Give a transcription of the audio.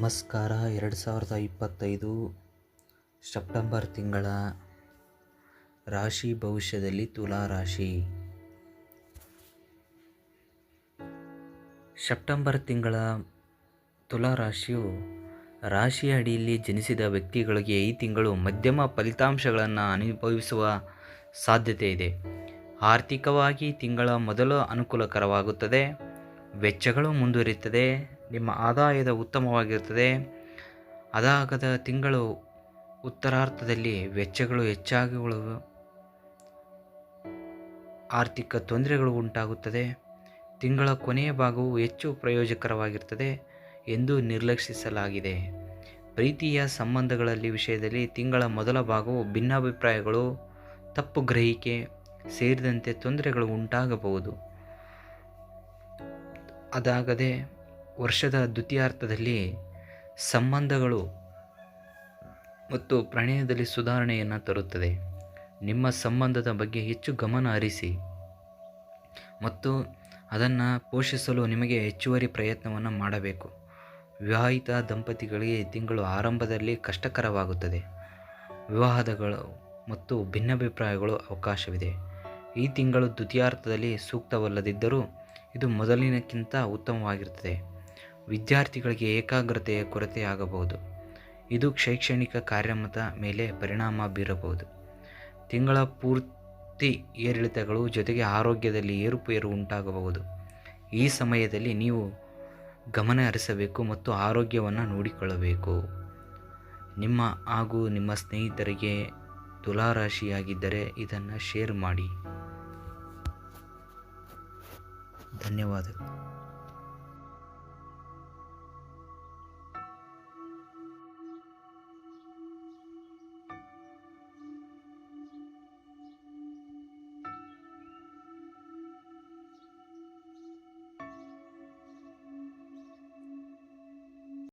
ನಮಸ್ಕಾರ. ಎರಡು ಸಾವಿರದ ಇಪ್ಪತ್ತೈದು ಸೆಪ್ಟೆಂಬರ್ ತಿಂಗಳ ರಾಶಿ ಭವಿಷ್ಯದಲ್ಲಿ ತುಲಾ ರಾಶಿ. ಸೆಪ್ಟೆಂಬರ್ ತಿಂಗಳ ತುಲಾ ರಾಶಿಯು ರಾಶಿಯ ಅಡಿಯಲ್ಲಿ ಜನಿಸಿದ ವ್ಯಕ್ತಿಗಳಿಗೆ ಈ ತಿಂಗಳು ಮಧ್ಯಮ ಫಲಿತಾಂಶಗಳನ್ನು ಅನುಭವಿಸುವ ಸಾಧ್ಯತೆ ಇದೆ. ಆರ್ಥಿಕವಾಗಿ ತಿಂಗಳ ಮೊದಲು ಅನುಕೂಲಕರವಾಗುತ್ತದೆ. ವೆಚ್ಚಗಳು ಮುಂದುವರಿಯುತ್ತದೆ. ನಿಮ್ಮ ಆದಾಯದ ಉತ್ತಮವಾಗಿರುತ್ತದೆ. ಅದಾಗದ ತಿಂಗಳು ಉತ್ತರಾರ್ಧದಲ್ಲಿ ವೆಚ್ಚಗಳು ಹೆಚ್ಚಾಗಿಗಳು ಆರ್ಥಿಕ ತೊಂದರೆಗಳು ಉಂಟಾಗುತ್ತದೆ. ತಿಂಗಳ ಕೊನೆಯ ಭಾಗವು ಹೆಚ್ಚು ಪ್ರಯೋಜಕರವಾಗಿರುತ್ತದೆ ಎಂದು ನಿರ್ಲಕ್ಷಿಸಲಾಗಿದೆ. ಪ್ರೀತಿಯ ಸಂಬಂಧಗಳಲ್ಲಿ ವಿಷಯದಲ್ಲಿ ತಿಂಗಳ ಮೊದಲ ಭಾಗವು ಭಿನ್ನಾಭಿಪ್ರಾಯಗಳು, ತಪ್ಪು ಗ್ರಹಿಕೆ, ಸೇರಿದಂತೆ ತೊಂದರೆಗಳು ಉಂಟಾಗಬಹುದು. ಅದಾಗದೆ ವರ್ಷದ ದ್ವಿತೀಯಾರ್ಧದಲ್ಲಿ ಸಂಬಂಧಗಳು ಮತ್ತು ಪ್ರಣಯದಲ್ಲಿ ಸುಧಾರಣೆಯನ್ನು ತರುತ್ತದೆ. ನಿಮ್ಮ ಸಂಬಂಧದ ಬಗ್ಗೆ ಹೆಚ್ಚು ಗಮನ ಹರಿಸಿ ಮತ್ತು ಅದನ್ನು ಪೋಷಿಸಲು ನಿಮಗೆ ಹೆಚ್ಚುವರಿ ಪ್ರಯತ್ನವನ್ನು ಮಾಡಬೇಕು. ವಿವಾಹಿತ ದಂಪತಿಗಳಿಗೆ ತಿಂಗಳು ಆರಂಭದಲ್ಲಿ ಕಷ್ಟಕರವಾಗುತ್ತದೆ. ವಿವಾಹದಗಳು ಮತ್ತು ಭಿನ್ನಾಭಿಪ್ರಾಯಗಳು ಅವಕಾಶವಿದೆ. ಈ ತಿಂಗಳು ದ್ವಿತೀಯಾರ್ಥದಲ್ಲಿ ಸೂಕ್ತವಲ್ಲದಿದ್ದರೂ ಇದು ಮೊದಲಿನಕ್ಕಿಂತ ಉತ್ತಮವಾಗಿರುತ್ತದೆ. ವಿದ್ಯಾರ್ಥಿಗಳಿಗೆ ಏಕಾಗ್ರತೆಯ ಕೊರತೆಯಾಗಬಹುದು ಇದು ಶೈಕ್ಷಣಿಕ ಕಾರ್ಯಮತ ಮೇಲೆ ಪರಿಣಾಮ ಬೀರಬಹುದು. ತಿಂಗಳ ಪೂರ್ತಿ ಏರಿಳಿತಗಳು ಜೊತೆಗೆ ಆರೋಗ್ಯದಲ್ಲಿ ಏರುಪೇರು ಉಂಟಾಗಬಹುದು. ಈ ಸಮಯದಲ್ಲಿ ನೀವು ಗಮನ ಹರಿಸಬೇಕು ಮತ್ತು ಆರೋಗ್ಯವನ್ನು ನೋಡಿಕೊಳ್ಳಬೇಕು. ನಿಮ್ಮ ಹಾಗೂ ನಿಮ್ಮ ಸ್ನೇಹಿತರಿಗೆ ತುಲಾರಾಶಿಯಾಗಿದ್ದರೆ ಇದನ್ನು ಶೇರ್ ಮಾಡಿ. ಧನ್ಯವಾದಗಳು.